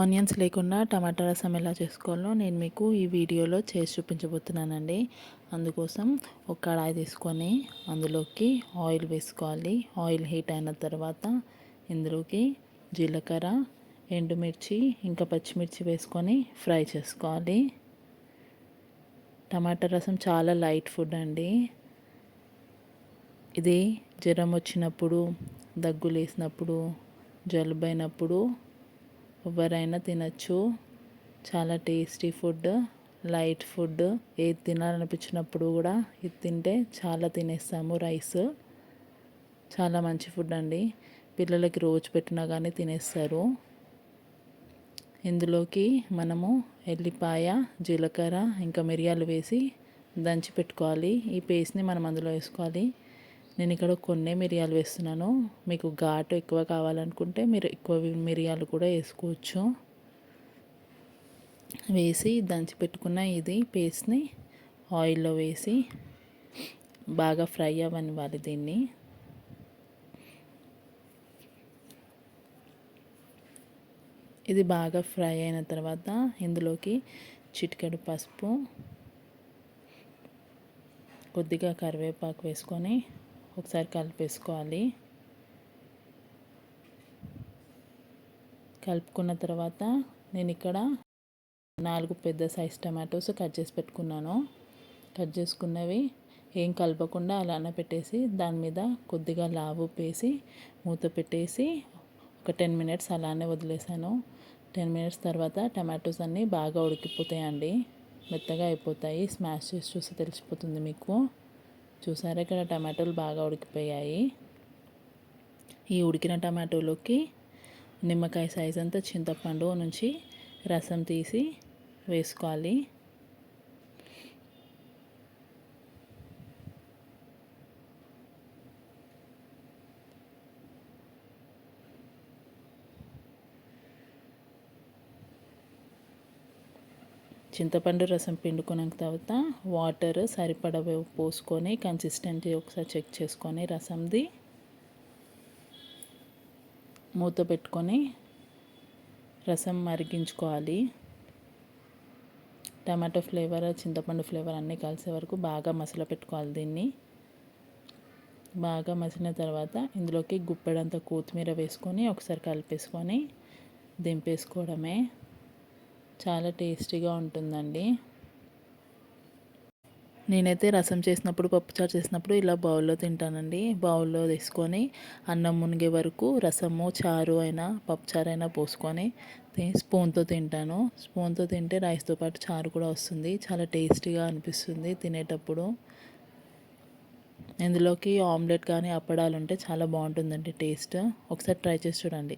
Onions లేకుండా టమాటా రసం ఎలా చేసుకోవాలో నేను మీకు ఈ వీడియోలో చేసి చూపించబోతున్నానండి. అందుకోసం ఒక కడాయి తీసుకొని అందులోకి ఆయిల్ వేసుకోవాలి. ఆయిల్ హీట్ అయిన తర్వాత ఇందులోకి జీలకర్ర ఎండుమిర్చి ఇంకా పచ్చిమిర్చి వేసుకొని ఫ్రై చేసుకోవాలి. టమాటా రసం చాలా లైట్ ఫుడ్ అండి. ఇది జ్వరం వచ్చినప్పుడు దగ్గు లేసినప్పుడు జలుబు అయినప్పుడు ఎవరైనా తినచ్చు. చాలా టేస్టీ ఫుడ్ లైట్ ఫుడ్ ఏది తినాలనిపించినప్పుడు కూడా ఇది తింటే చాలా తినేస్తాము రైస్ చాలా మంచి ఫుడ్ అండి. పిల్లలకి రోజు పెట్టినా కానీ తినేస్తారు. ఇందులోకి మనము ఎల్లిపాయ జీలకర్ర ఇంకా మిరియాలు వేసి దంచి పెట్టుకోవాలి. ఈ పేస్ట్ని మనం అందులో వేసుకోవాలి. నేను ఇక్కడ కొన్నే మిరియాలు వేస్తున్నాను. మీకు ఘాటు ఎక్కువ కావాలనుకుంటే మీరు ఎక్కువ మిరియాలు కూడా వేసుకోవచ్చు. వేసి దంచి పెట్టుకున్న ఇది పేస్ట్ని ఆయిల్లో వేసి బాగా ఫ్రై అవ్వనివ్వాలి దీన్ని. ఇది బాగా ఫ్రై అయిన తర్వాత ఇందులోకి చిటికెడు పసుపు కొద్దిగా కరివేపాకు వేసుకొని ఒకసారి కలిపేసుకోవాలి. కలుపుకున్న తర్వాత నేను ఇక్కడ నాలుగు పెద్ద సైజ్ టమాటోస్ కట్ చేసి పెట్టుకున్నాను. కట్ చేసుకున్నవి ఏం కలపకుండా అలానే పెట్టేసి దాని మీద కొద్దిగా లావు పేసి మూత పెట్టేసి ఒక టెన్ మినిట్స్ అలానే వదిలేసాను. టెన్ మినిట్స్ తర్వాత టమాటోస్ అన్నీ బాగా ఉడికిపోతాయండి. మెత్తగా అయిపోతాయి. స్మాష్ చేసి చూస్తే తెలిసిపోతుంది మీకు. చూసారా? ఇక్కడ టమాటోలు బాగా ఉడికిపోయాయి. ఈ ఉడికిన టమాటోలోకి నిమ్మకాయ సైజ్ అంతా చింతపండు నుంచి రసం తీసి వేసుకోవాలి. చింతపండు రసం పిండుకున్న తర్వాత వాటర్ సరిపడ పోసుకొని కన్సిస్టెంట్ ఒకసారి చెక్ చేసుకొని రసంది మూత పెట్టుకొని రసం మరిగించుకోవాలి. టమాటో ఫ్లేవర్ చింతపండు ఫ్లేవర్ అన్నీ కలిసే వరకు బాగా మసల పెట్టుకోవాలి దీన్ని. బాగా మసిలిన తర్వాత ఇందులోకి గుప్పెడంత కొత్తిమీర వేసుకొని ఒకసారి కలిపేసుకొని దింపేసుకోవడమే. చాలా టేస్టీగా ఉంటుందండి. నేనైతే రసం చేసినప్పుడు పప్పుచారు చేసినప్పుడు ఇలా బౌల్లో తింటానండి. బౌల్లో తీసుకొని అన్నం మునిగే వరకు రసము చారు అయినా పప్పుచారు అయినా పోసుకొని స్పూన్తో తింటాను. స్పూన్తో తింటే రైస్తో పాటు చారు కూడా వస్తుంది. చాలా టేస్టీగా అనిపిస్తుంది తినేటప్పుడు. ఇందులోకి ఆమ్లెట్ కానీ అప్పడాలు ఉంటే చాలా బాగుంటుందండి టేస్ట్. ఒకసారి ట్రై చేసి చూడండి.